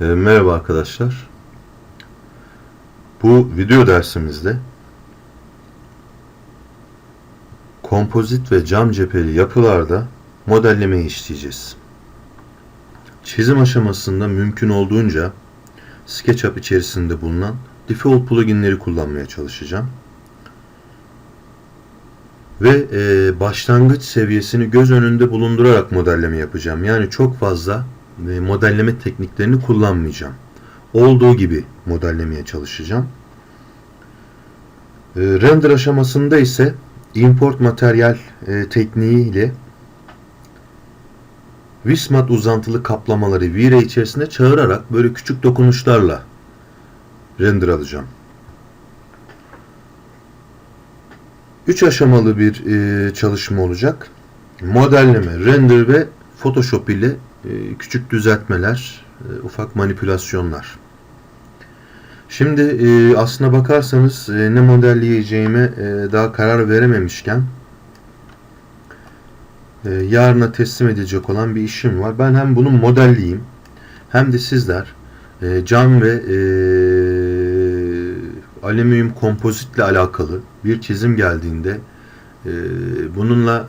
E, merhaba arkadaşlar. Bu video dersimizde kompozit ve cam cepheli yapılarda modellemeyi işleyeceğiz. Çizim aşamasında mümkün olduğunca SketchUp içerisinde bulunan default pluginleri kullanmaya çalışacağım. Ve e, başlangıç seviyesini göz önünde bulundurarak modelleme yapacağım. Yani çok fazla modelleme tekniklerini kullanmayacağım. Olduğu gibi modellemeye çalışacağım. E, render aşamasında ise import materyal e, tekniği Vismat uzantılı kaplamaları V-Ray içerisine çağırarak böyle küçük dokunuşlarla render alacağım. Üç aşamalı bir e, çalışma olacak. Modelleme, render ve Photoshop ile e, küçük düzeltmeler, e, ufak manipülasyonlar. Şimdi e, aslına bakarsanız ne modelleyeceğime daha karar verememişken yarına teslim edilecek olan bir işim var. Ben hem bunu modelleyeyim hem de sizler cam ve alüminyum kompozitle alakalı bir çizim geldiğinde bununla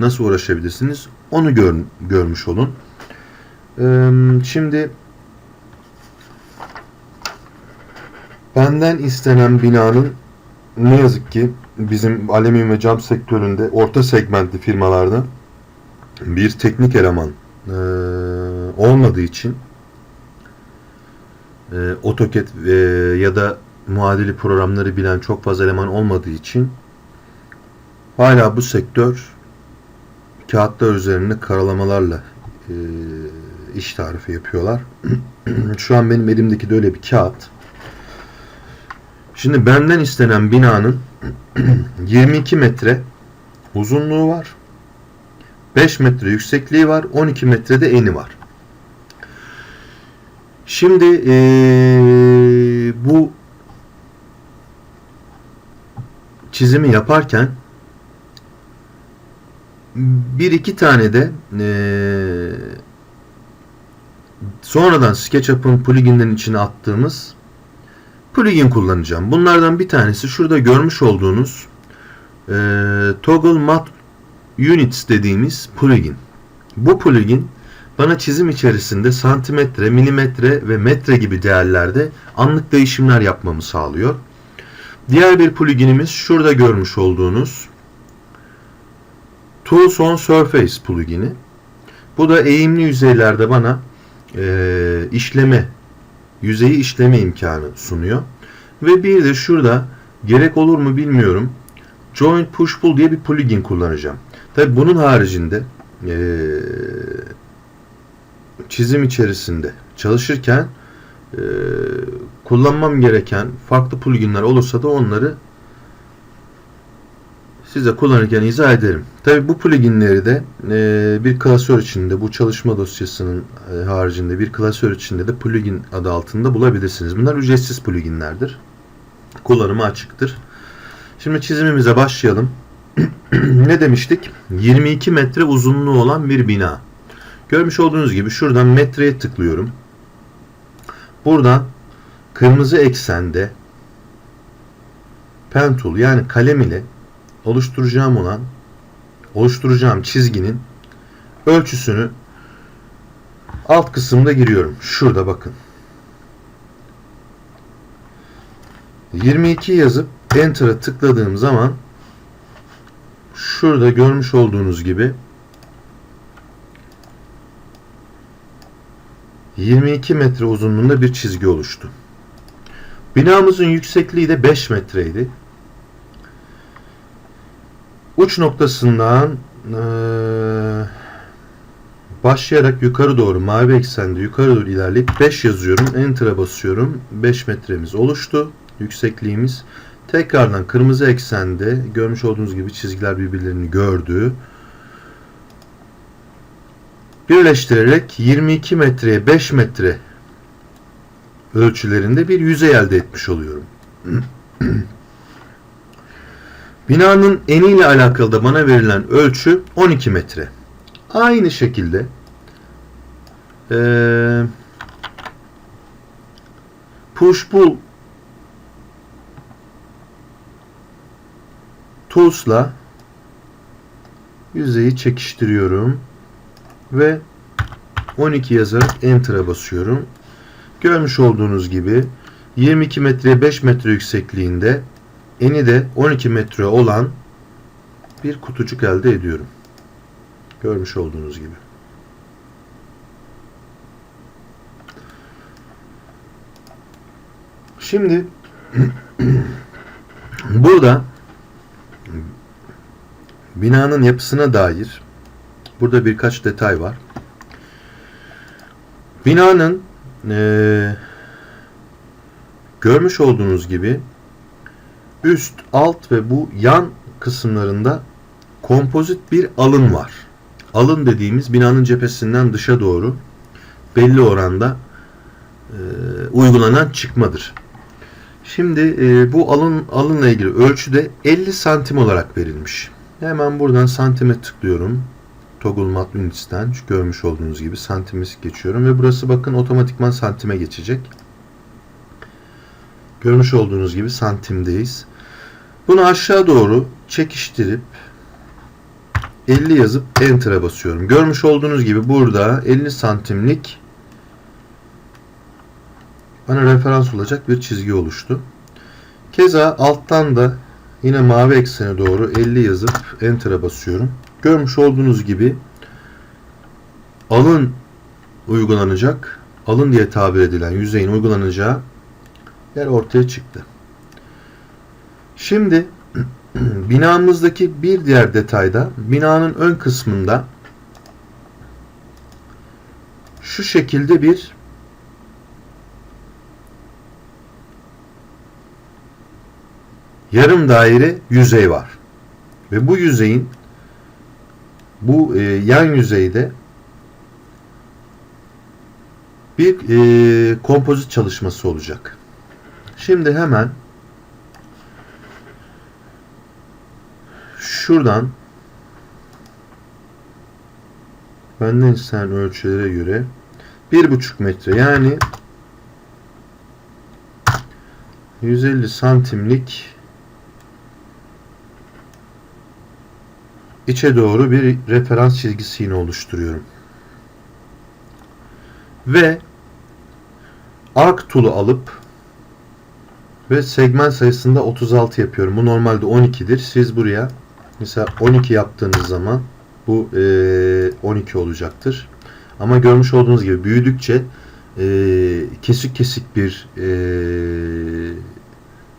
nasıl uğraşabilirsiniz onu gör, görmüş olun. E, şimdi benden istenen binanın ne yazık ki bizim alüminyum ve cam sektöründe orta segmentli firmalarda bir teknik eleman e, olmadığı için e, AutoCAD e, ya da muadili programları bilen çok fazla eleman olmadığı için hala bu sektör kağıtlar üzerinde karalamalarla e, iş tarifi yapıyorlar. Şu an benim elimdeki de öyle bir kağıt. Şimdi benden istenen binanın 22 metre uzunluğu var. 5 metre yüksekliği var. 12 metrede eni var. Şimdi ee, bu çizimi yaparken bir iki tane de ee, sonradan SketchUp'ın pluginlerin içine attığımız plugin kullanacağım. Bunlardan bir tanesi şurada görmüş olduğunuz e, Toggle Mat Units dediğimiz plugin. Bu plugin bana çizim içerisinde santimetre, milimetre ve metre gibi değerlerde anlık değişimler yapmamı sağlıyor. Diğer bir pluginimiz şurada görmüş olduğunuz Tools on Surface plugini. Bu da eğimli yüzeylerde bana e, işleme, yüzeyi işleme imkanı sunuyor. Ve bir de şurada gerek olur mu bilmiyorum. Joint Push Pull diye bir plugin kullanacağım. Tabi bunun haricinde e, çizim içerisinde çalışırken e, kullanmam gereken farklı pluginler olursa da onları size kullanırken izah ederim. Tabi bu pluginleri de e, bir klasör içinde bu çalışma dosyasının e, haricinde bir klasör içinde de plugin adı altında bulabilirsiniz. Bunlar ücretsiz pluginlerdir. Kullanımı açıktır. Şimdi çizimimize başlayalım. ne demiştik? 22 metre uzunluğu olan bir bina. Görmüş olduğunuz gibi şuradan metreye tıklıyorum. Buradan kırmızı eksende pen tool yani kalem ile oluşturacağım olan oluşturacağım çizginin ölçüsünü alt kısımda giriyorum. Şurada bakın. 22 yazıp Enter'a tıkladığım zaman şurada görmüş olduğunuz gibi 22 metre uzunluğunda bir çizgi oluştu. Binamızın yüksekliği de 5 metreydi. Uç noktasından ee, başlayarak yukarı doğru mavi eksende yukarı doğru ilerleyip 5 yazıyorum. Enter'a basıyorum. 5 metremiz oluştu. Yüksekliğimiz. Tekrardan kırmızı eksende görmüş olduğunuz gibi çizgiler birbirlerini gördü. Birleştirerek 22 metreye 5 metre ölçülerinde bir yüzey elde etmiş oluyorum. Binanın eniyle alakalı da bana verilen ölçü 12 metre. Aynı şekilde ee, push pull tools'la yüzeyi çekiştiriyorum ve 12 yazarak enter'a basıyorum. Görmüş olduğunuz gibi 22 metreye 5 metre yüksekliğinde eni de 12 metre olan bir kutucuk elde ediyorum. Görmüş olduğunuz gibi. Şimdi burada binanın yapısına dair burada birkaç detay var. Binanın eee, görmüş olduğunuz gibi üst, alt ve bu yan kısımlarında kompozit bir alın var. Alın dediğimiz binanın cephesinden dışa doğru belli oranda eee, uygulanan çıkmadır. Şimdi eee, bu alın alınla ilgili ölçü de 50 santim olarak verilmiş. Hemen buradan santime tıklıyorum. Toggle Mat Units'ten görmüş olduğunuz gibi santime geçiyorum ve burası bakın otomatikman santime geçecek. Görmüş olduğunuz gibi santimdeyiz. Bunu aşağı doğru çekiştirip 50 yazıp Enter'a basıyorum. Görmüş olduğunuz gibi burada 50 santimlik bana referans olacak bir çizgi oluştu. Keza alttan da yine mavi eksene doğru 50 yazıp Enter'a basıyorum. Görmüş olduğunuz gibi alın uygulanacak, alın diye tabir edilen yüzeyin uygulanacağı yer ortaya çıktı. Şimdi binamızdaki bir diğer detayda binanın ön kısmında şu şekilde bir yarım daire yüzey var. Ve bu yüzeyin bu e, yan yüzeyde bir e, kompozit çalışması olacak. Şimdi hemen şuradan benden istenen ölçülere göre bir buçuk metre yani 150 santimlik içe doğru bir referans çizgisi yine oluşturuyorum. Ve arc tool'u alıp ve segment sayısında 36 yapıyorum. Bu normalde 12'dir. Siz buraya mesela 12 yaptığınız zaman bu e, 12 olacaktır. Ama görmüş olduğunuz gibi büyüdükçe e, kesik kesik bir e,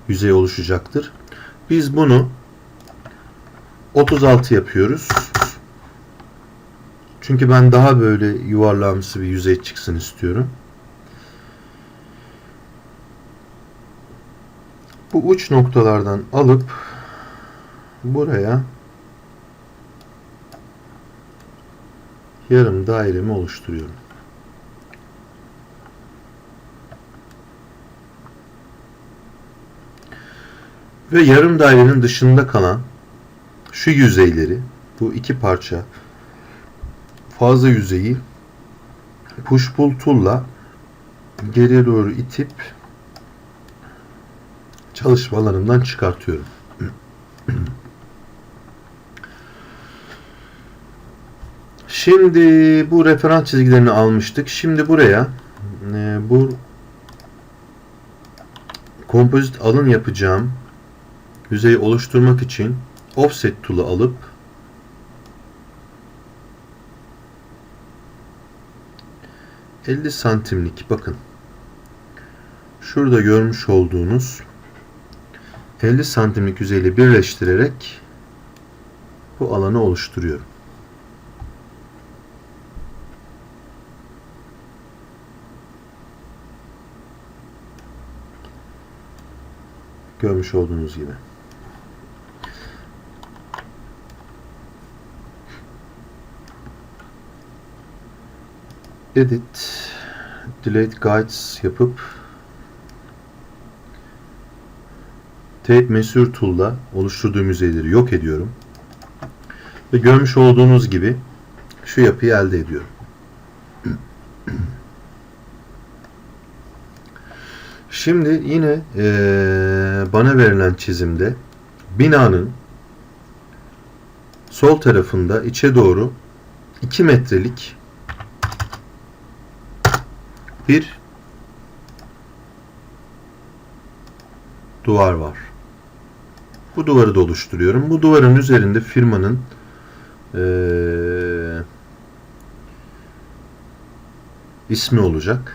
yüzey oluşacaktır. Biz bunu 36 yapıyoruz. Çünkü ben daha böyle yuvarlağımsı bir yüzey çıksın istiyorum. Bu uç noktalardan alıp buraya yarım dairemi oluşturuyorum. Ve yarım dairenin dışında kalan şu yüzeyleri bu iki parça fazla yüzeyi push pull tool'la geriye doğru itip çalışma alanımdan çıkartıyorum. Şimdi bu referans çizgilerini almıştık. Şimdi buraya e, bu kompozit alın yapacağım yüzeyi oluşturmak için offset tool'u alıp ...50 santimlik bakın... ...şurada görmüş olduğunuz... ...50 santimlik yüzeyle birleştirerek... ...bu alanı oluşturuyorum. Görmüş olduğunuz gibi. edit delete guides yapıp tape measure tool'da oluşturduğum yüzeyleri yok ediyorum. Ve görmüş olduğunuz gibi şu yapıyı elde ediyorum. Şimdi yine eee, bana verilen çizimde binanın sol tarafında içe doğru 2 metrelik bir duvar var. Bu duvarı da oluşturuyorum. Bu duvarın üzerinde firmanın eee, ismi olacak.